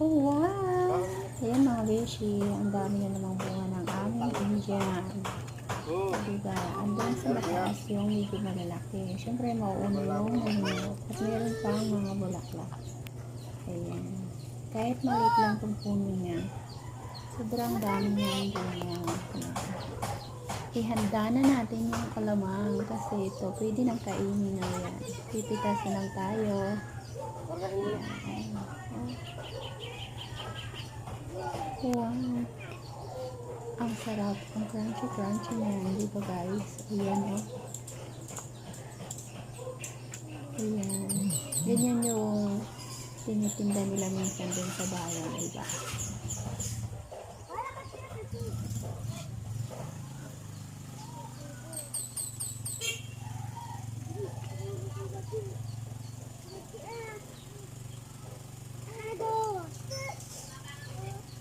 Oh, wow! Ayan mga beshi, ang dami na namang bunga ng aming Indian. Diba? Andun sa mataas yung medyo malalaki. Siyempre, mauuna yung manunod. At meron pang mga bulaklak. Ayan. Kahit maliit lang itong puno niya, sobrang dami niya yung bunga. Ihanda na natin yung kalamang kasi ito, pwede nang kainin na yan. Pipitasan lang tayo. Wow. Ang sarap. Ang crunchy-crunchy na yan. Di ba guys? Ayan o. Oh. Ayan. Ganyan yung tinitinda nila minsan din sa bayan. Di ba?